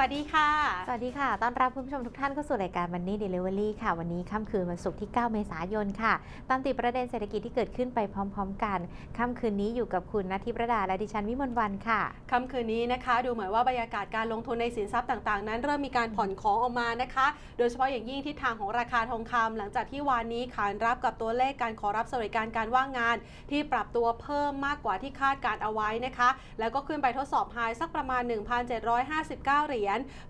วัสดีค่ะ สวัสดีค่ะ ต้อนรับคุณผู้ชมทุกท่านเข้าสู่รายการ Money Delivery ค่ะ วันนี้ค่ำคืนวันศุกร์ที่ 9 เมษายนค่ะ ตามติดประเด็นเศรษฐกิจที่เกิดขึ้นไปพร้อม ๆ กัน ค่ำคืนนี้อยู่กับคุณนัทธิประดาและดิฉันวิมลวันค่ะ ค่ำคืนนี้นะคะ ดูเหมือนว่าบรรยากาศการลงทุนในสินทรัพย์ต่างๆ นั้น เริ่มมีการผ่อนของออกมานะคะ โดยเฉพาะอย่างยิ่งทิศทางของราคาทองคำหลังจากที่วานนี้ขานรับกับตัวเลขการขอรับสวัสดิการการว่างงาน ที่ปรับตัวเพิ่มมากกว่าที่คาดการเอาไว้นะคะ แล้วก็ขึ้นไปทดสอบไฮสักประมาณ 1,759เหรียญ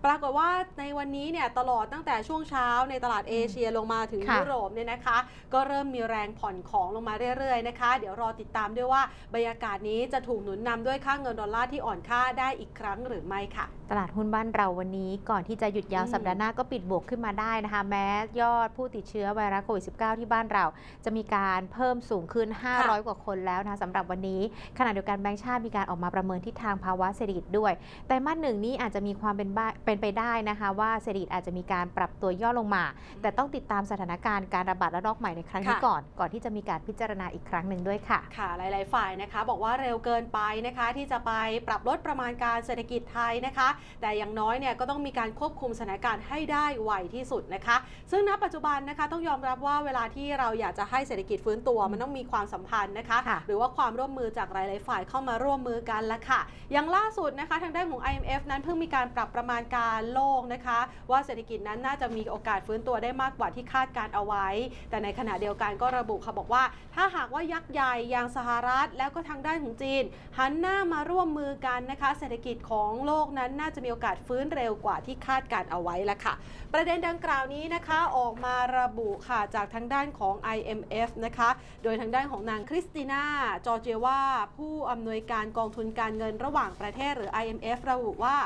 ปรากฏว่าในวันนี้เนี่ยตลอดตั้งแต่ช่วงเช้าในตลาดเอเชียลงมาถึงค่ะยุโรปเนี่ยนะคะ ก็เริ่มมีแรงผ่อนของลงมาเรื่อยๆนะคะ เดี๋ยวรอติดตามด้วยว่าบรรยากาศนี้จะถูกหนุนนำด้วยค่าเงินดอลลาร์ที่อ่อนค่าได้อีกครั้งหรือไม่ค่ะ ตลาดหุ้นบ้านเราวันนี้ก่อนที่จะหยุดยาวอืมสัปดาห์หน้าก็ปิดบวกขึ้นมาได้นะคะ แม้ยอดผู้ติดเชื้อไวรัสโควิด -19 ที่บ้านเรา จะมีการเพิ่มสูงขึ้น 500 กว่าคนแล้วนะคะสำหรับวันนี้ขณะเดียวกันแบงก์ชาติมีการออกมาประเมินทิศทางภาวะเศรษฐกิจด้วย แต่มาสหนึ่งนี้อาจจะมีความเป็นบ้าเป็นไปได้นะคะว่าเศรษฐกิจอาจจะมีการปรับตัวย่อลงมา แต่ต้องติดตามสถานการณ์การระบาดระลอกใหม่ในครั้งนี้ค่ะก่อน ก่อนที่จะมีการพิจารณาอีกครั้งหนึ่งด้วยค่ะ ค่ะ หลาย ๆ ฝ่ายนะคะ บอกว่าเร็วเกินไปนะคะ ที่จะไปปรับลดประมาณการเศรษฐกิจไทยนะคะ แต่อย่างน้อยเนี่ยก็ต้องมีการควบคุมสถานการณ์ให้ได้ไวที่สุดนะคะ ซึ่งณปัจจุบันนะคะต้องยอมรับว่าเวลาที่เราอยากจะให้เศรษฐกิจฟื้นตัวมันต้องมีความสัมพันธ์นะคะค่ะหรือว่าความร่วมมือจากหลาย ๆ ฝ่ายเข้ามาร่วมมือกันละค่ะ อย่างล่าสุดนะคะทางด้านของ IMF นั้นเพิ่งมีการปรับประมาณการโลกนะคะ ว่าเศรษฐกิจนั้นน่าจะมีโอกาสฟื้นตัวได้มากกว่าที่คาดการเอาไว้ แต่ในขณะเดียวกันก็ระบุค่ะบอกว่า ถ้าหากว่ายักษ์ใหญ่อย่างสหรัฐ แล้วก็ทางด้านของจีน หันหน้ามาร่วมมือกันนะคะ เศรษฐกิจของโลกนั้นน่าจะมีโอกาสฟื้นเร็วกว่าที่คาดการเอาไว้ละค่ะ ประเด็นดังกล่าวนี้นะคะออกมาระบุค่ะจากทางด้านของ IMF นะคะ โดยทางด้านของนางคริสติน่าจอร์เจวาผู้อำนวยการกองทุนการเงินระหว่างประเทศหรือ IMF ระบุว่า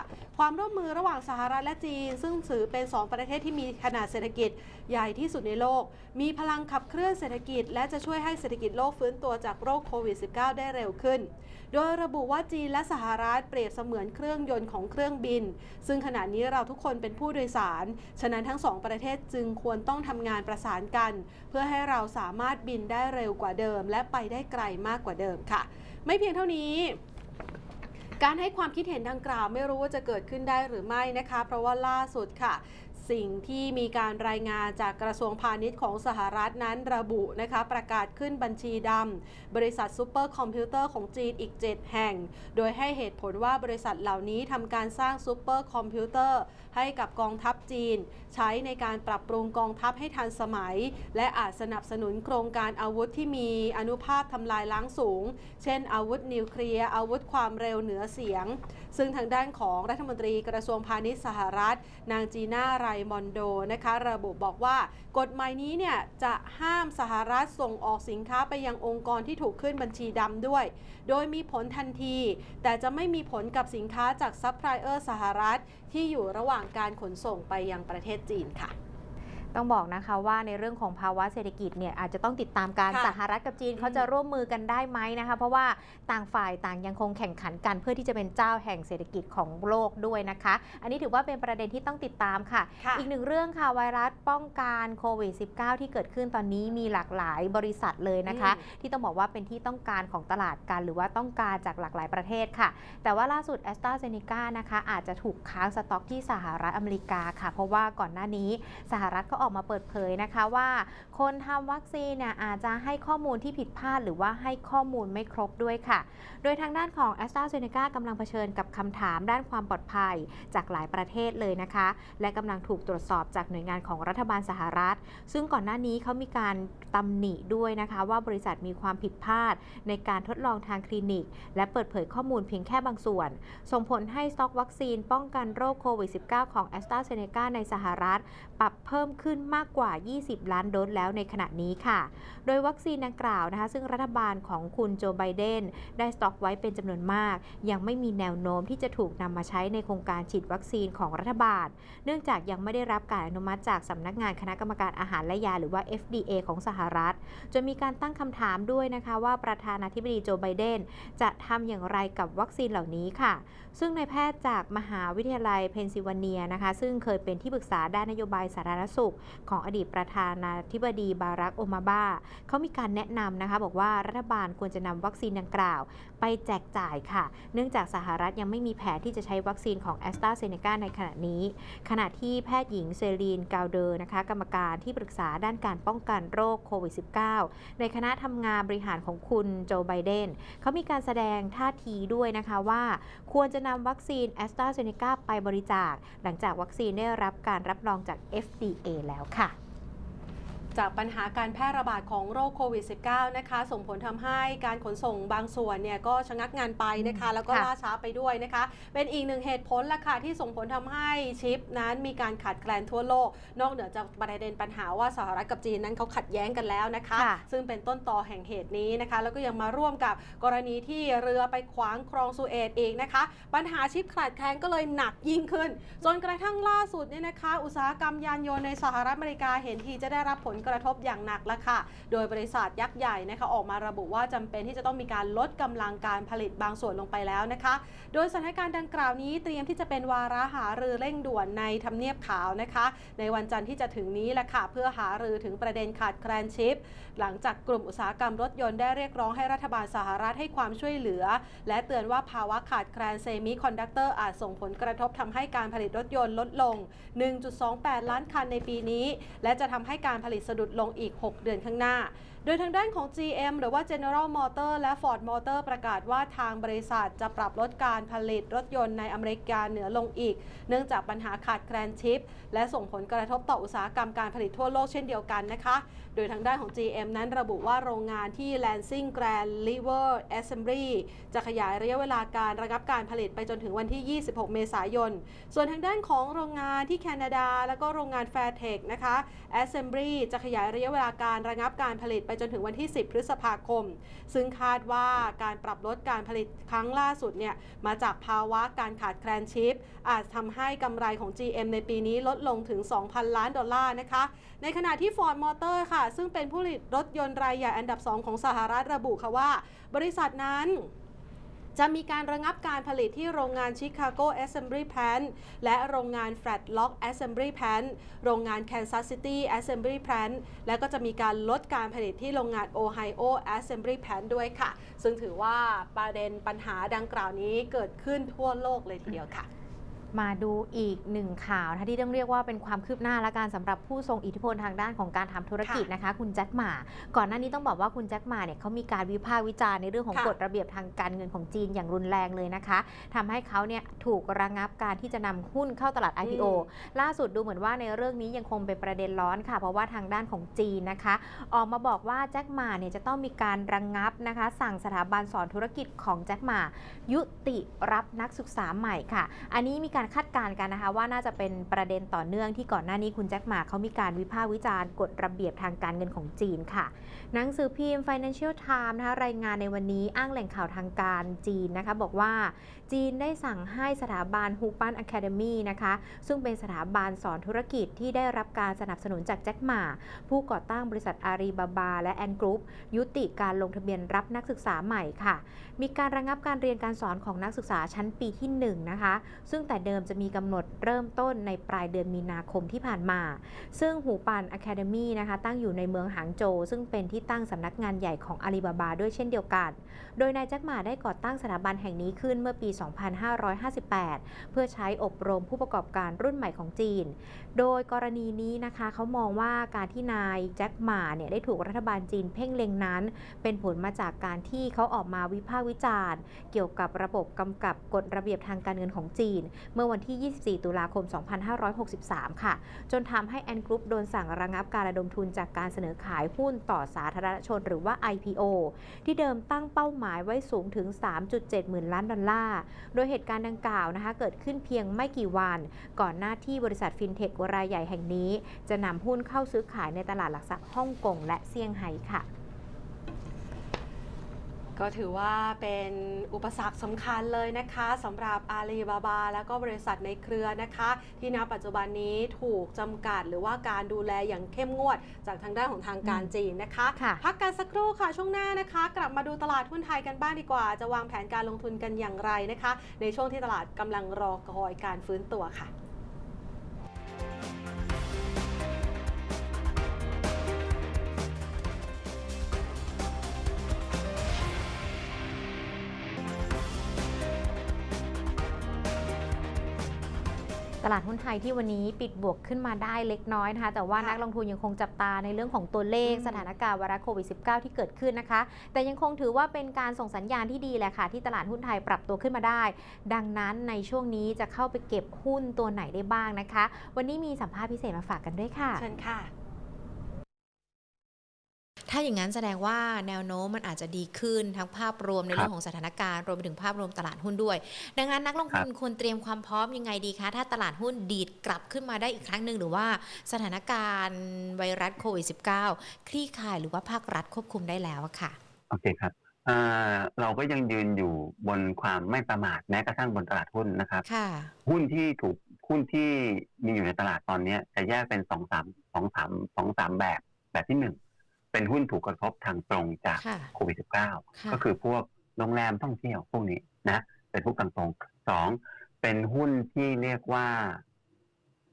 ความร่วมมือระหว่างสหรัฐและจีน ซึ่งถือเป็น 2 ประเทศที่มีขนาดเศรษฐกิจใหญ่ที่สุดในโลก มีพลังขับเคลื่อนเศรษฐกิจ และจะช่วยให้เศรษฐกิจโลกฟื้นตัวจากโรคโควิด -19 ได้เร็วขึ้น โดยระบุว่าจีนและสหรัฐเปรียบเสมือนเครื่องยนต์ของเครื่องบิน ซึ่งขณะนี้เราทุกคนเป็นผู้โดยสาร ฉะนั้นทั้งสองประเทศจึงควรต้องทำงานประสานกัน เพื่อให้เราสามารถบินได้เร็วกว่าเดิม และไปได้ไกลมากกว่าเดิมค่ะ ไม่เพียงเท่านี้ การให้ความคิดเห็นดังกล่าว ไม่รู้ว่าจะเกิดขึ้นได้หรือไม่นะคะ เพราะว่าล่าสุดค่ะ สิ่งที่มีการรายงานจากกระทรวงพาณิชย์ของสหรัฐนั้นระบุนะคะ ประกาศขึ้นบัญชีดำบริษัทซูเปอร์คอมพิวเตอร์ของจีนอีก 7 แห่ง โดยให้เหตุผลว่าบริษัทเหล่านี้ทำการสร้างซูเปอร์คอมพิวเตอร์ให้กับกองทัพจีน ใช้ในการปรับปรุงกองทัพให้ทันสมัย และอาจสนับสนุนโครงการอาวุธที่มีอนุภาพทำลายล้างสูง เช่น อาวุธนิวเคลียร์อาวุธความเร็วเหนือเสียง ซึ่งทางด้านของรัฐมนตรีกระทรวงพาณิชย์สหรัฐ นางจีน่าไรมอนโดนะคะระบุบอกว่ากฎหมายนี้เนี่ยจะห้ามสหรัฐส่งออกสินค้าไปยังองค์กรที่ถูกขึ้นบัญชีดำด้วย โดยมีผลทันที แต่จะไม่มีผลกับสินค้าจากซัพพลายเออร์สหรัฐ ที่อยู่ระหว่างการขนส่งไปยังประเทศจีนค่ะ ต้องบอกนะคะว่าในเรื่องของภาวะเศรษฐกิจเนี่ยอาจจะต้องติดตามการค่ะสหรัฐกับจีนอืมเขาจะร่วมมือกันได้ไหมนะคะ เพราะว่าต่างฝ่ายต่างยังคงแข่งขันกันเพื่อที่จะเป็นเจ้าแห่งเศรษฐกิจของโลกด้วยนะคะ อันนี้ถือว่าเป็นประเด็นที่ต้องติดตามค่ะค่ะอีกหนึ่งเรื่องค่ะไวรัสป้องกันโควิด -19 ที่เกิดขึ้นตอนนี้มีหลากหลายบริษัทเลยนะคะอืมที่ต้องบอกว่าเป็นที่ต้องการของตลาดกันหรือว่าต้องการจากหลากหลายประเทศค่ะ แต่ว่าล่าสุด a s t r a z เซ e c a นะคะอาจจะถูกค้างสต็อกที่สหรัฐอเมริกาค่ะ เพราะว่าก่อนหน้านี้สหรัฐก็ออกมาเปิดเผยนะคะว่า คนทำวัคซีนเนี่ยอาจจะให้ข้อมูลที่ผิดพลาด หรือว่าให้ข้อมูลไม่ครบด้วยค่ะ โดยทางด้านของ a s t r a z เซ e c a กำลังเผชิญกับคำถามด้านความปลอดภัยจากหลายประเทศเลยนะคะ และกำลังถูกตรวจสอบจากหน่วยงานของรัฐบาลสหรัฐ ซึ่งก่อนหน้านี้เขามีการตำหนิด้วยนะคะ ว่าบริษัทมีความผิดพลาด ในการทดลองทางคลินิก และเปิดเผยข้อมูลเพียงแค่บางส่วน ส่งผลให้สต็อกวัคซีนป้องกันโรคโควิด -19 ของ a s t r a z เซ e c a ในสหรัฐ ปรับเพิ่มขึ้นมากกว่า 20 ล้านโดสแล้วในขณะนี้ค่ะ โดยวัคซีนดังกล่าวนะคะ ซึ่งรัฐบาลของคุณโจไบเดนได้สต็อกไว้เป็นจำนวนมาก ยังไม่มีแนวโน้มที่จะถูกนำมาใช้ในโครงการฉีดวัคซีนของรัฐบาล เนื่องจากยังไม่ได้รับการอนุมัติจากสำนักงานคณะกรรมการอาหารและยาหรือว่า FDA ของสหรัฐ จนมีการตั้งคำถามด้วยนะคะว่าประธานาธิบดีโจไบเดนจะทำอย่างไรกับวัคซีนเหล่านี้ค่ะ ซึ่งในายแพทย์จากมหาวิทยาลัยเพนซิลเวเนียนะคะ ซึ่งเคยเป็นที่ปรึกษาด้านนโยบายสาธารณสุข ของอดีตประธานาธิบดีบารักโอบามาเขามีการแนะนำนะคะบอกว่ารัฐบาลควรจะนำวัคซีนดังกล่าว ไปแจกจ่ายค่ะ เนื่องจากสหรัฐยังไม่มีแผนที่จะใช้วัคซีนของแอสตราเซเนกาในขณะนี้ ขณะที่แพทย์หญิงเซรีนกาวเดอร์นะคะกรรมการที่ปรึกษาด้านการป้องกันโรคโควิด -19 ในคณะทำงานบริหารของคุณโจไบเดนเขามีการแสดงท่าทีด้วยนะคะว่าควรจะนำวัคซีนแอสตราเซเนกาไปบริจาค หลังจากวัคซีนได้รับการรับรองจาก FDA แล้วค่ะ จากปัญหาการแพร่ระบาดของโรคโควิด -19 นะคะ ส่งผลทำให้การขนส่งบางส่วนเนี่ยก็ชะงักงานไปนะคะ แล้วก็ค่ะล่าช้าไปด้วยนะคะ เป็นอีกหนึ่งเหตุผลละค่ะที่ส่งผลทำให้ชิปนั้นมีการขาดแคลนทั่วโลก นอกเหนือจากประเด็นปัญหาว่าสหรัฐกับจีนนั้นเขาขัดแย้งกันแล้วนะคะค่ะซึ่งเป็นต้นตอแห่งเหตุนี้นะคะ แล้วก็ยังมาร่วมกับกรณีที่เรือไปขวางคลองสุเอตอีกนะคะ ปัญหาชิปขาดแคลนก็เลยหนักยิ่งขึ้น จนกระทั่งล่าสุดเนี่ยนะคะ อุตสาหกรรมยานยนต์ในสหรัฐอเมริกาเห็นทีจะได้รับผลกระทบอย่างหนักแล้วค่ะ โดยบริษัทยักษ์ใหญ่นะคะออกมาระบุว่าจำเป็นที่จะต้องมีการลดกำลังการผลิตบางส่วนลงไปแล้วนะคะ โดยสถานการณ์ดังกล่าวนี้เตรียมที่จะเป็นวาระหารือเร่งด่วนในทำเนียบขาวนะคะ ในวันจันทร์ที่จะถึงนี้แหละค่ะเพื่อหารือถึงประเด็นขาดแคลนชิป หลังจากกลุ่มอุตสาหกรรมรถยนต์ได้เรียกร้องให้รัฐบาลสหรัฐให้ความช่วยเหลือ และเตือนว่าภาวะขาดแคลนเซมิคอนดักเตอร์อาจส่งผลกระทบทำให้การผลิตรถยนต์ลดลง 1.28 ล้านคันในปีนี้ และจะทำให้การผลิตะดุดลงอีก 6 เดือนข้างหน้า โดยทางด้านของ GM หรือว่า General Motor และ Ford Motor ประกาศว่าทางบริษัทจะปรับลดการผลิตรถยนต์ในอเมริกาเหนือลงอีก เนื่องจากปัญหาขาดแคลนชิป และส่งผลกระทบต่ออุตสาหกรรมการผลิตทั่วโลกเช่นเดียวกันนะคะ โดยทางด้านของ GM นั้นระบุว่าโรงงานที่ Lansing Grand River Assembly จะขยายระยะเวลาการระงับการผลิตไปจนถึงวันที่ 26 เมษายน ส่วนทางด้านของโรงงานที่แคนาดา แล้วก็โรงงาน Fairtech นะคะ Assembly จะขยายระยะเวลาการระงับการผลิตไปจนถึงวันที่ 10 พฤษภาคม ซึ่งคาดว่าการปรับลดการผลิตครั้งล่าสุดเนี่ยมาจากภาวะการขาดแคลนชิป อาจทำให้กำไรของ GM ในปีนี้ลดลงถึง 2,000 ล้านดอลลาร์นะคะ ในขณะที่ Ford Motor ค่ะซึ่งเป็นผู้ผลิตรถยนต์รายใหญ่อันดับ 2 ของสหรัฐระบุค่ะว่า บริษัทนั้นจะมีการระงับการผลิตที่โรงงาน Chicago Assembly Plant และโรงงาน Flat Rock Assembly Plant โรงงาน Kansas City Assembly Plant และก็จะมีการลดการผลิตที่โรงงาน Ohio Assembly Plant ด้วยค่ะ ซึ่งถือว่าประเด็นปัญหาดังกล่าวนี้เกิดขึ้นทั่วโลกเลยทีเดียวค่ะ มาดูอีกหนึ่งข่าวนะคะที่ต้องเรียกว่าเป็นความคืบหน้าและการสำหรับผู้ทรงอิทธิพลทางด้านของการทำธุรกิจนะคะ คุณแจ็คหมา ก่อนหน้านี้ต้องบอกว่าคุณแจ็คหมาเนี่ยเขามีการวิพากษ์วิจารณ์ในเรื่องของค่ะกฎระเบียบทางการเงินของจีนอย่างรุนแรงเลยนะคะทำให้เขาเนี่ยถูกระงับการที่จะนำหุ้นเข้าตลาด IPO ล่าสุดดูเหมือนว่าในเรื่องนี้ยังคงเป็นประเด็นร้อนค่ะ เพราะว่าทางด้านของจีนนะคะ ออกมาบอกว่าแจ็คหมาเนี่ยจะต้องมีการระงงับนะคะ สั่งสถาบันสอนธุรกิจของแจ็คหมา ยุติรับนักศึกษาใหม่ค่ะ อันนี้มีการคาดการณ์กันนะคะว่าน่าจะเป็นประเด็นต่อเนื่องที่ก่อนหน้านี้คุณแจ็คหมาเขามีการวิพากษ์วิจารณ์กฎระเบียบทางการเงินของจีนค่ะ หนังสือพิมพ์ Financial Times นะคะรายงานในวันนี้อ้างแหล่งข่าวทางการจีนนะคะบอกว่าจีนได้สั่งให้สถาบันฮูปันอะคาเดมีนะคะซึ่งเป็นสถาบันสอนธุรกิจที่ได้รับการสนับสนุนจากแจ็คหมา ผู้ก่อตั้งบริษัทอารีบาบา และแอนกรุ๊ปยุติการลงทะเบียนรับนักศึกษาใหม่ค่ะ มีการระงงับการเรียนการสอนของนักศึกษาชั้นปีที่1นะคะซึ่งแต่เดิมจะมีกำหนดเริ่มต้นในปลายเดือนมีนาคมที่ผ่านมา ซึ่งหูปันอะคาเดมีนะคะตั้งอยู่ในเมืองหางโจวซึ่งเป็นที่ตั้งสำนักงานใหญ่ของอาลีบาบาด้วยเช่นเดียวกัน โดยนายแจ็คหมาได้ก่อตั้งสถาบันแห่งนี้ขึ้นเมื่อปี 2558 เพื่อใช้อบรมผู้ประกอบการรุ่นใหม่ของจีน โดยกรณีนี้นะคะเขามองว่าการที่นายแจ็คหมาเนี่ยได้ถูกรัฐบาลจีนเพ่งเล็งนั้น เป็นผลมาจากการที่เขาออกมาวิพากษ์วิจารณ์ เกี่ยวกับระบบกำกับกฎระเบียบทางการเงินของจีนเมื่อวันที่ 24 ตุลาคม 2563 ค่ะ จนทำให้แอนกรุ๊ปโดนสั่งระงับการระดมทุนจากการเสนอขายหุ้นต่อสาธารณชนหรือว่า IPO ที่เดิมตั้งเป้าหมายไว้สูงถึง 3.7 หมื่นล้านดอลลาร์ โดยเหตุการณ์ดังกล่าวนะคะเกิดขึ้นเพียงไม่กี่วัน ก่อนหน้าที่บริษัทฟินเทครายใหญ่แห่งนี้ จะนำหุ้นเข้าซื้อขายในตลาดหลักทรัพย์ฮ่องกงและเซี่ยงไฮ้ค่ะ ก็ถือว่าเป็นอุปสรรคสำคัญเลยนะคะสำหรับอาลีบาบา และก็บริษัทในเครือนะคะ ที่ณปัจจุบันนี้ถูกจำกัดหรือว่าการดูแลอย่างเข้มงวด จากทางด้านของทางการจีนนะคะค่ะพักกันสักครู่ค่ะช่วงหน้านะคะ กลับมาดูตลาดหุ้นไทยกันบ้างดีกว่า จะวางแผนการลงทุนกันอย่างไรนะคะ ในช่วงที่ตลาดกำลังรอคอยการฟื้นตัวค่ะ ลาดหุ้นไทยที่วันนี้ปิดบวกขึ้นมาได้เล็กน้อยนะคะ แต่ว่าค่ะนักลงทุนยังคงจับตาในเรื่องของตัวเลขอืมสถานการณ์วาระโควิด -19 ที่เกิดขึ้นนะคะ แต่ยังคงถือว่าเป็นการส่งสัญญาณที่ดีแหละค่ะ ที่ตลาดหุ้นไทยปรับตัวขึ้นมาได้ ดังนั้นในช่วงนี้จะเข้าไปเก็บหุ้นตัวไหนได้บ้างนะคะ วันนี้มีสัมภาษณ์พิเศษมาฝากกันด้วยค่ะเชิญค่ะ ถ้าอย่างนั้นแสดงว่าแนวโน้มมันอาจจะดีขึ้นทั้งภาพรวมในครับเรื่องของสถานการณ์รวมไปถึงภาพรวมตลาดหุ้นด้วย ดังนั้นนักลงทุนครับควรเตรียมความพร้อมยังไงดีคะ ถ้าตลาดหุ้นดีดกลับขึ้นมาได้อีกครั้งหนึ่งหรือว่าสถานการณ์ไวรัสโควิด -19 คลี่คลายหรือว่าภาครัฐควบคุมได้แล้วอะค่ะโอเคครับอ่าเราก็ยังยืนอยู่บนความไม่ประมาทแม้กระทั่งบนตลาดหุ้นนะครับค่ะหุ้นที่ถูกหุ้นที่มีอยู่ในตลาดตอนเนี้ยจะแยกเป็นสองสามสองสามสองสามแบบแบบที่หนึ่ง เป็นหุ้นถูกกระทบทางตรงจากค่ะโควิด -19 ค่ะก็คือพวกโรงแรมท่องเที่ยวพวกนี้นะ เป็นพวกทางตรงสองเป็นหุ้นที่เรียกว่า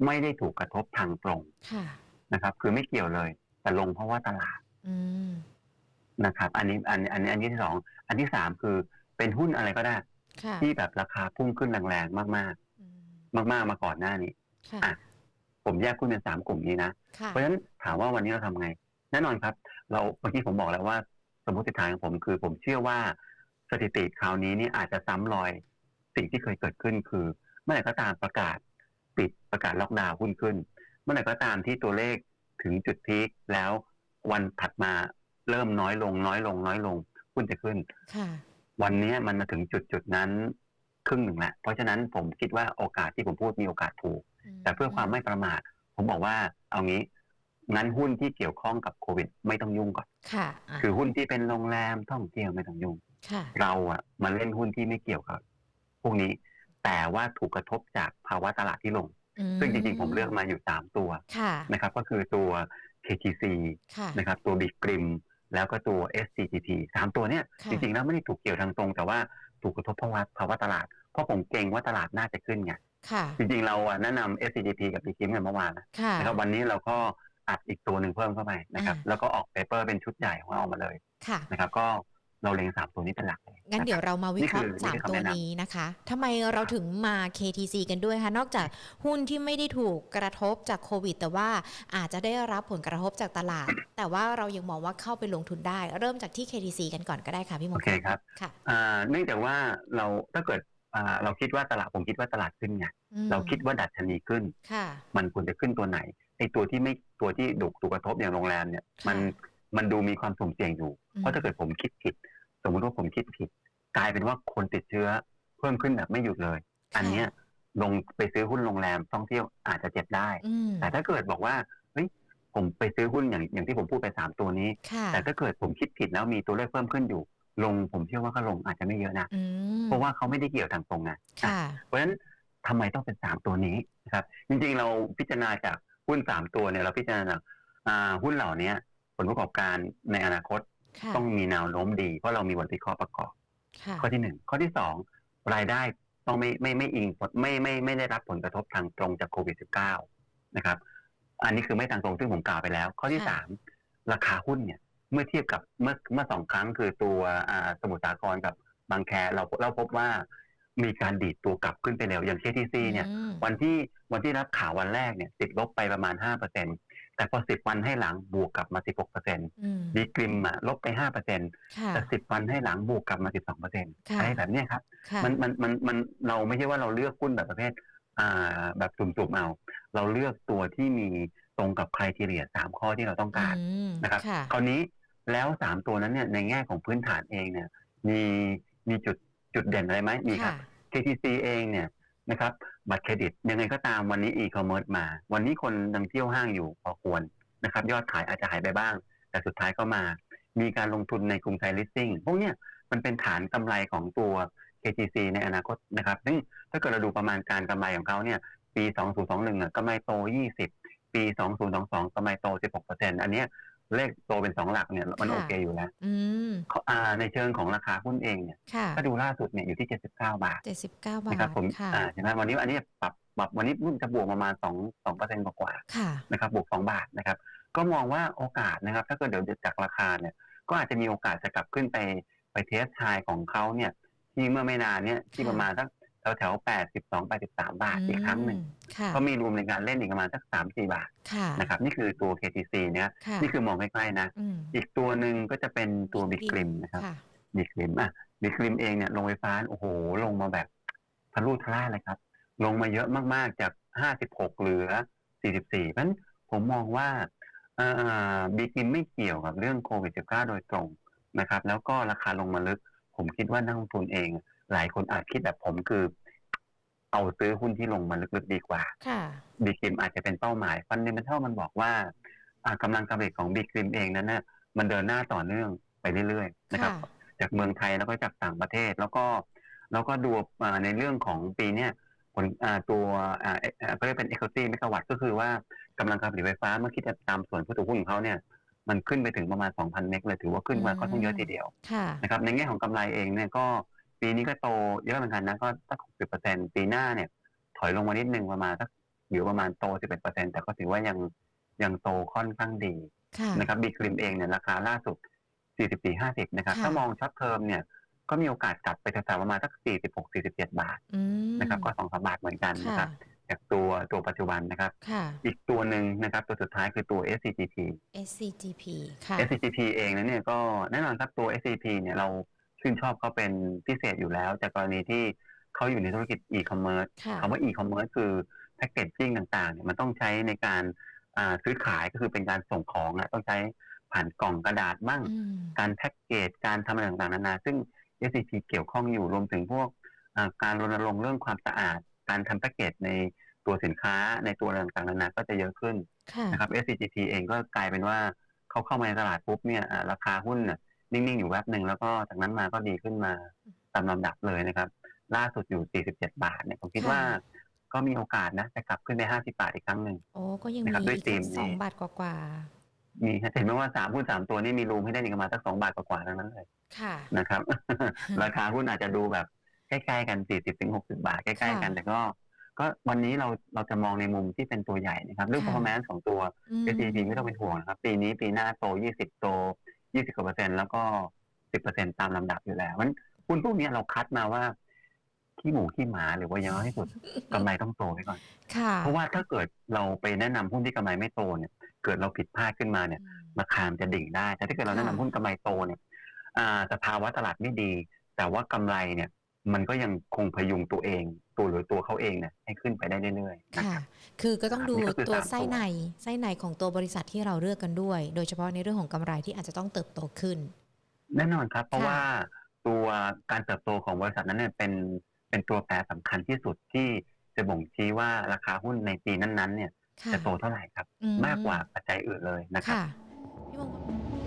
ไม่ได้ถูกกระทบทางตรงค่ะ นะครับ คือไม่เกี่ยวเลย แต่ลงเพราะว่าตลาดอืม นะครับ อันนี้อันอันนี้อันที่สองอันที่สามคือเป็นหุ้นอะไรก็ได้ ค่ะที่แบบราคาพุ่งขึ้นแรงๆมากอืมๆ มาก ๆ มาก่อนหน้านี้ ค่ะ อะ ผมแยกหุ้นเป็นสามกลุ่มนี้นะ ค่ะ เพราะฉะนั้นถามว่าวันนี้เราทำไง แน่นอนครับ เราเมื่อกี้ผมบอกแล้วว่า สมมติฐานของผมคือผมเชื่อว่าสถิติคราวนี้นี่อาจจะซ้ำรอยสิ่งที่เคยเกิดขึ้นคือ เมื่อไหร่ก็ตามประกาศปิดประกาศล็อกดาวน์หุ้นขึ้น เมื่อไหร่ก็ตามที่ตัวเลขถึงจุดพีคแล้ววันถัดมาเริ่มน้อยลง น้อยลง น้อยลงหุ้นจะขึ้นค่ะวันนี้มันมาถึงจุดจุดๆนั้นครึ่งหนึ่งแล้วเพราะฉะนั้นผมคิดว่าโอกาสที่ผมพูดมีโอกาสถูก แต่เพื่อความไม่ประมาทผมบอกว่าเอางี้ งั้นหุ้นที่เกี่ยวข้องกับโควิด ไม่ต้องยุ่งก่อนค่ะอะคือหุ้นที่เป็นโรงแรมท่องเที่ยวไม่ต้องยุ่งค่ะเราอะมาเล่นหุ้นที่ไม่เกี่ยวกับพวกนี้ แต่ว่าถูกกระทบจากภาวะตลาดที่ลงอืซึ่งจริงๆ ผมเลือกมาอยู่สามตัวค่ะนะครับ ก็คือตัว KTC ค่ะนะครับ ตัว Big Grim แล้วก็ตัว SCGT สามตัวเนี้ยค่ะจริงๆ แล้วไม่ได้ถูกเกี่ยวทางตรง แต่ว่าถูกกระทบภาวะภาวะตลาด เพราะผมเกรงว่าตลาดน่าจะขึ้นไงค่ะจริงๆ เราอะแนะนำ SCGT กับ Big Grim กันเมื่อวานนะค่ะนะครับวันนี้เราก็ อัดอีกตัวหนึ่งเพิ่มเข้าไปนะครับ อ่า แล้วก็ออกเปเปอร์เป็นชุดใหญ่ของเราออกมาเลยค่ะ นะครับ ก็เราเล็งสามตัวนี้เป็นหลักเลยงั้นเดี๋ยวะครับเรามาวิเคราะห์นี่คือสามนี่คือตัวคำแนะนำ นี้นะคะทำไมเราถึงมา KTC กันด้วยคะนอกจากหุ้นที่ไม่ได้ถูกกระทบจากโควิด แต่ว่าอาจจะได้รับผลกระทบจากตลาด แต่ว่าเรายังมองว่าเข้าไปลงทุนได้ เริ่มจากที่ KTC กันก่อนก็ได้ค่ะพี่มงโอคเคลครับค่ะอ่าเนื่องจากว่าเราถ้าเกิดอ่าเราคิดว่าตลาดผมคิดว่าตลาดขึ้นไง อืมเราคิดว่าดัชนีขึ้น ค่ะ มันควรจะขึ้นตัวไหน ไอ้ตัวที่ไม่ตัวที่ถูกถูกกระทบอย่างโรงแรมเนี่ยค่ะมันมันดูมีความสุ่มเสี่ยงอยู่อืมเพราะถ้าเกิดผมคิดผิด สมมติว่าผมคิดผิด กลายเป็นว่าคนติดเชื้อเพิ่มขึ้นแบบไม่หยุดเลย อันเนี้ยลงไปซื้อหุ้นโรงแรมท่องเที่ยวอาจจะเจ็บได้อืมแต่ถ้าเกิดบอกว่าเฮ้ยผมไปซื้อหุ้นอย่างอย่างที่ผมพูดไปสามตัวนี้ค่ะแต่ถ้าเกิดผมคิดผิดแล้วมีตัวเลขเพิ่มขึ้นอยู่ ลงผมเชื่อว่าก็ลงอาจจะไม่เยอะนะอืมเพราะว่าเขาไม่ได้เกี่ยวทางตรงไงค่ะเพราะฉะนั้นทำไมต้องเป็นสามตัวนี้นะครับ จริงๆเราพิจารณาจาก หุ้นสามตัวเนี่ยเราพิจารณาจากอ่าหุ้นเหล่านี้ผลประกอบการในอนาคตค่ะต้องมีแนวโน้มดี เพราะเรามีบทวิเคราะห์ประกอบค่ะข้อที่หนึ่งข้อที่สองรายได้ต้องไม่ไม่ไม่อิงไม่ไม่ไม่ได้รับผลกระทบทางตรงจากโควิด -19 นะครับ อันนี้คือไม่ทางตรงซึ่งผมกล่าวไปแล้ว ข้อที่ค่ะสามราคาหุ้นเนี่ย เมื่อเทียบกับเมื่อเมื่อสองครั้งคือตัวอ่าสมุทรสาครกับบางแคเราเราพบว่า มีการดีดตัวกลับขึ้นไปเร็ว อย่าง KTC เนี่ย อืม วันที่วันที่รับข่าววันแรกเนี่ยติดลบไปประมาณ 5%แต่พอ 10 วันให้หลังบวกกลับมา 16%อืมดีกริมอะลบไป 5%ค่ะ แต่ 10 วันให้หลังบวกกลับมา 12%ค่ะ อะไรแบบเนี้ยครับ ค่ะมันมันมันมันเราไม่ใช่ว่าเราเลือกหุ้นแบบประเภทอ่าแบบสุ่มๆเอา เราเลือกตัวที่มีตรงกับคุณทีเรียสามข้อที่เราต้องการ อืมนะครับ ค่ะ คราวนี้แล้วสามตัวนั้นเนี่ยในแง่ของพื้นฐานเองเนี่ยมีมีจุด จุดเด่นอะไรไหมมีครับค่ะ KTC เองเนี่ยนะครับบัตรเครดิตยังไงก็ตามวันนี้ e-commerce มา วันนี้คนยังเที่ยวห้างอยู่พอควรนะครับ ยอดขายอาจจะหายไปบ้าง แต่สุดท้ายก็มา มีการลงทุนในกรุงไทยลิสซิ่งพวกเนี้ยมันเป็นฐานกำไรของตัว KTC ในอนาคตนะครับซึ่งถ้าเกิดเราดูประมาณการกำไรของเขาเนี่ยปี 2021อะกำไรโต 20 ปี 2022กำไรโต 16%อันเนี้ย เลขโตเป็นสองหลักเนี่ยมันค่ะโอเคอยู่แล้วอืมอ่าในเชิงของราคาหุ้นเองเนี่ยค่ะถ้าดูล่าสุดเนี่ยอยู่ที่79บาทเจ็ดสิบเก้าบาทนะครับผมค่ะอ่าใช่ไหมวันนี้อันนี้ปรับปรับวันนี้หุ้นจะบวกประมาณสองสองเปอร์เซ็นต์กว่าค่ะๆนะครับบวกสองบาทนะครับ ก็มองว่าโอกาสนะครับ ถ้าเกิดเดี๋ยวจากราคาเนี่ย ก็อาจจะมีโอกาสจะกลับขึ้นไปไปเทสไฮของเขาเนี่ย ที่เมื่อไม่นานเนี่ยที่ค่ะประมาณสัก แแถวๆแปดสิบสองแปดสิบสามบาทอีกครั้งหนึ่งค่ะก็มีรวมในการเล่นอีกประมาณสักสามสี่บาทค่ะนะครับนี่คือตัว KTC เนี่ยค่ะนี่คือมองใกล้ๆนะอืมอีกตัวหนึ่งก็จะเป็นตัวบิ g กริมนะครับค่ะ บิกริมอะบิกริมเองเนี่ยลงไฟฟ้าโอ้โห ลงมาแบบทะลุทะล่าเลยครับ ลงมาเยอะมากๆจาก56เหลือ44เพราะฉะนั้นผมมองว่าบิกริมไม่เกี่ยวกับเรื่องโควิด -19 โดยตรงนะครับ แล้วก็ราคาลงมาลึก ผมคิดว่านักลงทุนเอง หลายคนอาจคิดแบบผมคือ เอาซื้อหุ้นที่ลงมาลึกๆดีกว่าค่ะบีคริมอาจจะเป็นเป้าหมายฟันเดเมนทัลมันบอกว่าอ่ากำลังการผลิตของบีคริมเองนั้นนะมันเดินหน้าต่อเนื่องไปเรื่อยๆนะครับค่ะจากเมืองไทยแล้วก็จากต่างประเทศแล้วก็แล้วก็ดูอ่าในเรื่องของปีเนี้ยผลอ่าตัวอ่าเอ่อก็เรียกเป็น equity เมกะวัตต์ก็คือว่ากำลังการผลิตไฟฟ้าเมื่อคิดจะตามส่วนผู้ถือหุ้นของเขาเนี่ยมันขึ้นไปถึงประมาณ 2,000 เมกเลยถือว่าขึ้นมาค่อนข้างเยอะทีเดียวค่ะนะครับในแง่ของกำไรเองเนี่ยก็ ปีนี้ก็โตเยอะเหมือนกันนะก็สัก60%ปีหน้าเนี่ย ถอยลงมานิดนึงประมาณสักอยู่ประมาณโต11%แต่ก็ถือว่ายังยังโตค่อนข้างดีค่ะนะครับบีคริมเองเนี่ยราคาล่าสุด44.50นะครับค่ะถ้ามองช็อตเทอมเนี่ยก็มีโอกาสกลับไปแถวๆประมาณสัก46-47บาทอืมนะครับก็2-3บาทเหมือนกันนะคค่ะรับจากตัวตัวปัจจุบันนะครับค่ะอีกตัวหนึ่งนะครับ ตัวสุดท้ายคือตัว SCGP SCGP ค่ะ SCGP เองนั้นเนี่ยก็แน่นอนครับตัว SCP เนี่ยเรา ชื่นชอบเขาเป็นพิเศษอยู่แล้ว จากกรณีที่เขาอยู่ในธุรกิจ e-commerce ค่ะคำว่า e-commerce คือแพ็กเกจจิ้งต่างๆเนี่ยมันต้องใช้ในการอ่าซื้อขายก็คือเป็นการส่งของอะต้องใช้ผ่านกล่องกระดาษบ้างอืมการแพ็กเกจการทำอะไรต่างๆนานาซึ่ง SCP เกี่ยวข้องอยู่รวมถึงพวกอ่าการรณรงค์เรื่องความสะอาด การทำแพ็กเกจในตัวสินค้าในตัวอะไรต่างๆนานาก็จะเยอะขึ้นค่ะนะครับ SCGP เองก็กลายเป็นว่าเขาเข้ามาในตลาดปุ๊บเนี่ยอ่าราคาหุ้นน่ะ นิ่งๆ อยู่แวบหนึ่งแล้วก็จากนั้นมาก็ดีขึ้นมาตามลำดับเลยนะครับ ล่าสุดอยู่ 47 บาทเนี่ยผมคิดค่ะว่าก็มีโอกาสนะจะกลับขึ้นไป 50 บาทอีกครั้งหนึ่งโอ้ก็ยังนะมีครับด้วยอีกธีมสองนี้บาทกว่ามีเห็นไหมว่าสามหุ้นสามตัวนี่มีรูมให้ได้อีกประมาณสักสองบาทกว่าๆทั้งนั้นเลยๆค่ะนะครับ ราคาหุ้นอาจจะดูแบบใกล้ๆกัน 40ถึง60 บาทใกล้ๆกันค่ะแต่ก็ก็วันนี้เราเราจะมองในมุมที่เป็นตัวใหญ่นะครับเรื่องค่ะ performance ของตัวอืม SCP ไม่ต้องเป็นห่วงนะครับ ปีนี้ปีหน้าโต 20 โต 20กว่าเปอร์เซ็นต์แล้วก็10%ตามลำดับอยู่แล้วมันหุ้นพวกนี้เราคัดมาว่าขี้หมูขี้หมาหรือว่าอยังน้อยที่สุดกำไรต้องโตไว้ก่อนค่ะเพราะว่าถ้าเกิดเราไปแนะนำหุ้นที่กำไรไม่โตเนี่ย เกิดเราผิดพลาดขึ้นมาเนี่ยราคามันจะดิ่งได้ แต่ถ้าเกิดเราแนะนำค่ะหุ้นกำไรโตเนี่ยอ่าสภาวะตลาดไม่ดี แต่ว่ากำไรเนี่ย มันก็ยังคงพยุงตัวเอง ตัวหรือตัวเขาเองเนี่ยให้ขึ้นไปได้เรื่อยๆนะค่ะครับคือก็ต้องดูนี่ก็คือตัวสามไส้ตัวในไส้ในของตัวบริษัทที่เราเลือกกันด้วย โดยเฉพาะในเรื่องของกำไรที่อาจจะต้องเติบโตขึ้น แน่นอนครับ เพราะค่ะว่าตัวการเติบโตของบริษัทนั้นเนี่ยเป็นเป็นตัวแปรสำคัญที่สุดที่จะบ่งชี้ว่าราคาหุ้นในปีนั้นๆ เนี่ยค่ะจะโตเท่าไหร่ครับอืมากกว่าปัจจัยอื่นเลยนะครับค่ะพี่มง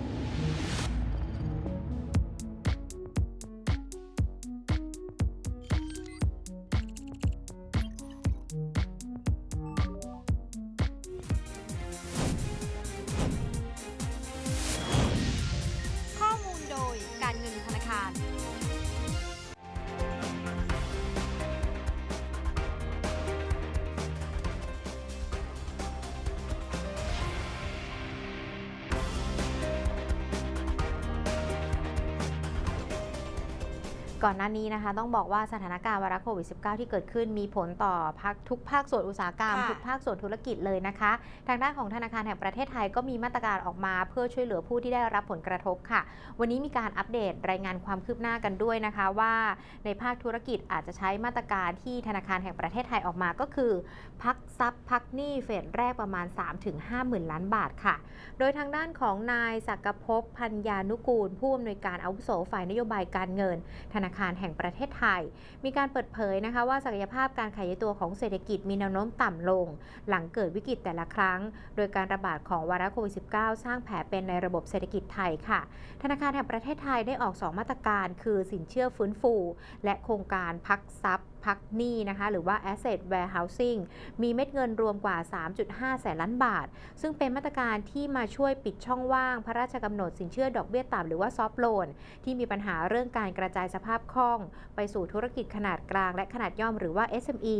ก่อนหน้านี้นะคะ ต้องบอกว่าสถานการณ์ไวรัสโควิด -19 ที่เกิดขึ้นมีผลต่อภาคทุกภาคส่วนอุตสาหกรรม ค่ะ ทุกภาคส่วนธุรกิจเลยนะคะ ทางด้านของธนาคารแห่งประเทศไทยก็มีมาตรการออกมาเพื่อช่วยเหลือผู้ที่ได้รับผลกระทบค่ะ วันนี้มีการอัปเดตรายงานความคืบหน้ากันด้วยนะคะว่าในภาคธุรกิจอาจจะใช้มาตรการที่ธนาคารแห่งประเทศไทยออกมาก็คือ พักทรัพย์พักหนี้เฟสแรกประมาณ 3-5 หมื่นล้านบาทค่ะ โดยทางด้านของนายศักภพพัญญานุกูล ผู้อำนวยการอาวุโสฝ่ายนโยบายการเงิน ธนาคารแห่งประเทศไทย มีการเปิดเผยนะคะว่าศักยภาพการขยายตัวของเศรษฐกิจมีแนวโน้มต่ำลง หลังเกิดวิกฤตแต่ละครั้ง โดยการระบาดของวาระโควิด -19 สร้างแผลเป็นในระบบเศรษฐกิจไทยค่ะ ธนาคารแห่งประเทศไทยได้ออก 2 มาตรการ คือสินเชื่อฟื้นฟู และโครงการพักทรัพย์ พักหนี้นะคะหรือว่า asset warehousing มีเม็ดเงินรวมกว่า 3.5 แสนล้านบาท ซึ่งเป็นมาตรการที่มาช่วยปิดช่องว่าง พระราชกำหนดสินเชื่อดอกเบี้ยต่ำหรือว่าซอฟโลนที่มีปัญหาเรื่องการกระจายสภาพคล่อง ไปสู่ธุรกิจขนาดกลาง และขนาดย่อมหรือว่า SME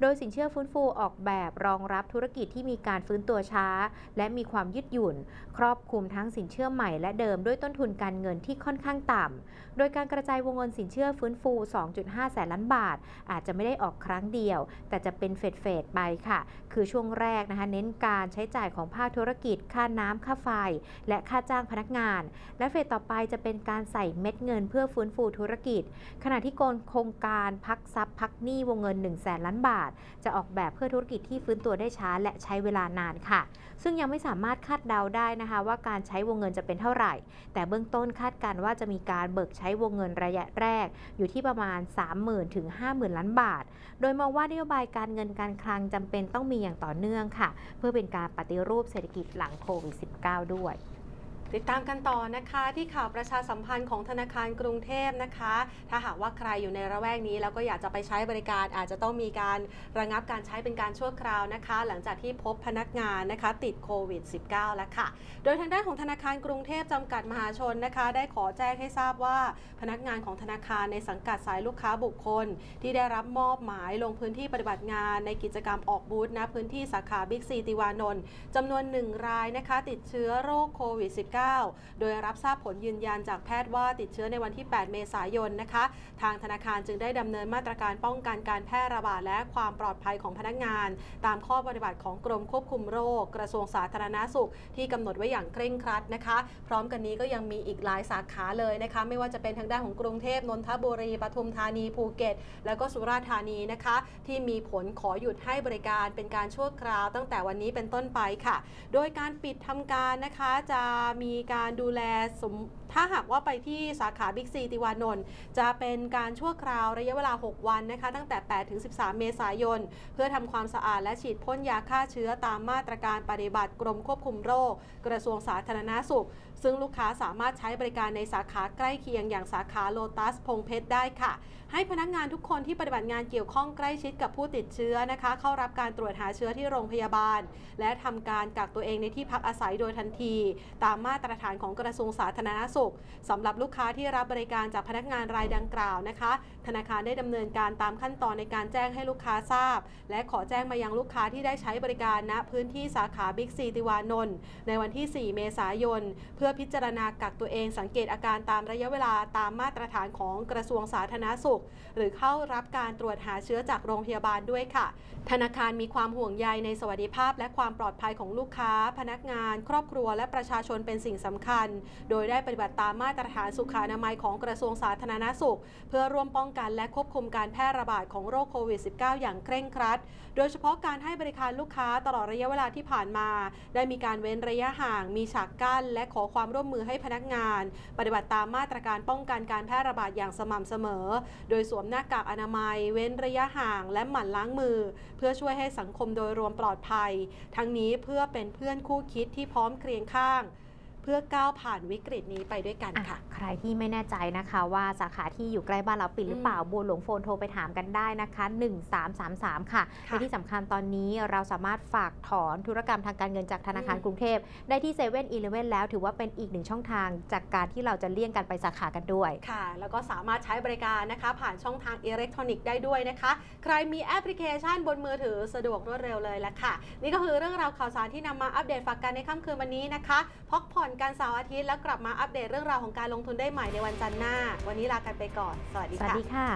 โดยสินเชื่อฟื้นฟูออกแบบรองรับธุรกิจที่มีการฟื้นตัวช้า และมีความยืดหยุ่น ครอบคลุมทั้งสินเชื่อใหม่และเดิมด้วยต้นทุนการเงินที่ค่อนข้างต่ำโดยการกระจายวงเงินสินเชื่อฟื้นฟู 2.5 แสนล้านบาทอาจจะไม่ได้ออกครั้งเดียว แต่จะเป็นเฟดเฟดๆไปค่ะ คือช่วงแรกนะคะ เน้นการใช้จ่ายของภาคธุรกิจ ค่าน้ำค่าไฟ และค่าจ้างพนักงาน และเฟสต่อไปจะเป็นการใส่เม็ดเงินเพื่อฟื้นฟูธุรกิจ ขณะที่โครงการพักทรัพย์พักหนี้วงเงิน1 0 0 0 0แสนล้านบาท จะออกแบบเพื่อธุรกิจที่ฟื้นตัวได้ช้าและใช้เวลานานค่ะ ซึ่งยังไม่สามารถคาดเดาได้นะคะ ว่าการใช้วงเงินจะเป็นเท่าไหร่ แต่เบื้องต้นคาดการณ์ว่าจะมีการเบิกใช้วงเงินระยะแรก อยู่ที่ประมาณ 30,000 ถึง 50,000ล้านบาท โดยมองว่านโยบายการเงินการคลังจำเป็นต้องมีอย่างต่อเนื่องค่ะ เพื่อเป็นการปฏิรูปเศรษฐกิจหลังโควิด -19 ด้วย ติดตามกันต่อนะคะที่ข่าวประชาสัมพันธ์ของธนาคารกรุงเทพนะคะ ถ้าหากว่าใครอยู่ในระแวกนี้แล้วก็อยากจะไปใช้บริการอาจจะต้องมีการระงับการใช้เป็นการชั่วคราวนะคะ หลังจากที่พบพนักงานนะคะ ติดโควิด -19 แล้วค่ะ โดยทางด้านของธนาคารกรุงเทพจำกัดมหาชนนะคะ ได้ขอแจ้งให้ทราบว่า พนักงานของธนาคารในสังกัดสายลูกค้าบุคคล ที่ได้รับมอบหมายลงพื้นที่ปฏิบัติงาน ในกิจกรรมออกบูธณพื้นที่สาขาบิ๊กซีติวานนท์จำนวนหนึ่งรายนะคะ ติดเชื้อโรคโควิด -19 โดยรับทราบผลยืนยันจากแพทย์ว่าติดเชื้อในวันที่ 8 เมษายนนะคะ ทางธนาคารจึงได้ดำเนินมาตรการป้องกันการแพร่ระบาดและความปลอดภัยของพนักงาน ตามข้อปฏิบัติของกรมควบคุมโรค กระทรวงสาธารณาสุข ที่กำหนดไว้อย่างเคร่งครัดนะคะ พร้อมกันนี้ก็ยังมีอีกหลายสาขาเลยนะคะ ไม่ว่าจะเป็นทางด้านของกรุงเทพนนทบุรีปทุมธานีภูเก็ต แล้วก็สุราษฎร์ธานีนะคะ ที่มีผลขอหยุดให้บริการเป็นการชั่วคราว ตั้งแต่วันนี้เป็นต้นไปค่ะ โดยการปิดทำการนะคะจะมีีการดูแลสมถ้าหากว่าไปที่สาขาบิ๊กซีติวานนท์จะเป็นการชั่วคราวระยะเวลา 6 วันนะคะ ตั้งแต่ 8 ถึง 13 เมษายน เพื่อทำความสะอาดและฉีดพ่นยาฆ่าเชื้อตามมาตรการปฏิบัติกรมควบคุมโรค กระทรวงสาธารณาสุข ซึ่งลูกค้าสามารถใช้บริการในสาขาใกล้เคียงอย่างสาขาโลตัสพงเพชรได้ค่ะ ให้พนักงานทุกคนที่ปฏิบัติงานเกี่ยวข้องใกล้ชิดกับผู้ติดเชื้อนะคะ เข้ารับการตรวจหาเชื้อที่โรงพยาบาล และทำการกักตัวเองในที่พักอาศัยโดยทันที ตามมาตรฐานของกระทรวงสาธารณสุขสำหรับลูกค้าที่รับบริการจากพนักงานรายดังกล่าวนะคะธนาคารได้ดำเนินการตามขั้นตอนในการแจ้งให้ลูกค้าทราบ และขอแจ้งมายังลูกค้าที่ได้ใช้บริการณพื้นที่สาขาบิ๊กซีติวานนท์ในวันที่ 4 เมษายน เพื่อพิจารณากักตัวเองสังเกตอาการตามระยะเวลาตามมาตรฐานของกระทรวงสาธารณสุข หรือเข้ารับการตรวจหาเชื้อจากโรงพยาบาลด้วยค่ะ ธนาคารมีความห่วงใยในสวัสดิภาพ และความปลอดภัยของลูกค้า พนักงาน ครอบครัว และประชาชนเป็นสิ่งสำคัญ โดยได้ปฏิบัติตามมาตรฐานสุขอนามัยของกระทรวงสาธารณสุข เพื่อร่วมป้องกันและควบคุมการแพร่ระบาดของโรคโควิด -19 อย่างเคร่งครัด โดยเฉพาะการให้บริการลูกค้าตลอดระยะเวลาที่ผ่านมา ได้มีการเว้นระยะห่าง มีฉากกั้น และขอความร่วมมือให้พนักงาน ปฏิบัติตามมาตรการป้องกันการแพร่ระบาดอย่างสม่ำเสมอ โดยสวมหน้ากากอนามัย เว้นระยะห่าง และหมั่นล้างมือ เพื่อช่วยให้สังคมโดยรวมปลอดภัย ทั้งนี้เพื่อเป็นเพื่อนคู่คิดที่พร้อมเครียงข้าง เพื่อก้าวผ่านวิกฤตนี้ไปด้วยกันอะค่ะ ใครที่ไม่แน่ใจนะคะ ว่าสาขาที่อยู่ใกล้บ้านเราปิดหรือเปล่าบัวหลวงโฟนโทรไปถามกันได้นะคะ 1333 ค่ะและที่สำคัญตอนนี้เราสามารถฝากถอนธุรกรรมทางการเงินจากธนาคารอืมกรุงเทพได้ที่เซเว่นอีเลเว่นแล้วถือว่าเป็นอีกหนึ่งช่องทางจากการที่เราจะเลี่ยงกันไปสาขากันด้วยค่ะ แล้วก็สามารถใช้บริการนะคะ ผ่านช่องทางอิเล็กทรอนิกส์ได้ด้วยนะคะ ใครมีแอปพลิเคชันบนมือถือสะดวกรวดเร็วเลยละค่ะ นี่ก็คือเรื่องราวข่าวสารที่นำมาอัปเดตฝากกันในค่ำคืนวันนี้นะคะพักผ่อนกันเสาร์อาทิตย์แล้วกลับมาอัปเดตเรื่องราวของการลงทุนได้ใหม่ในวันจันทร์หน้า วันนี้ลากันไปก่อน สวัสดีสวัสค่ะ ดีค่ะ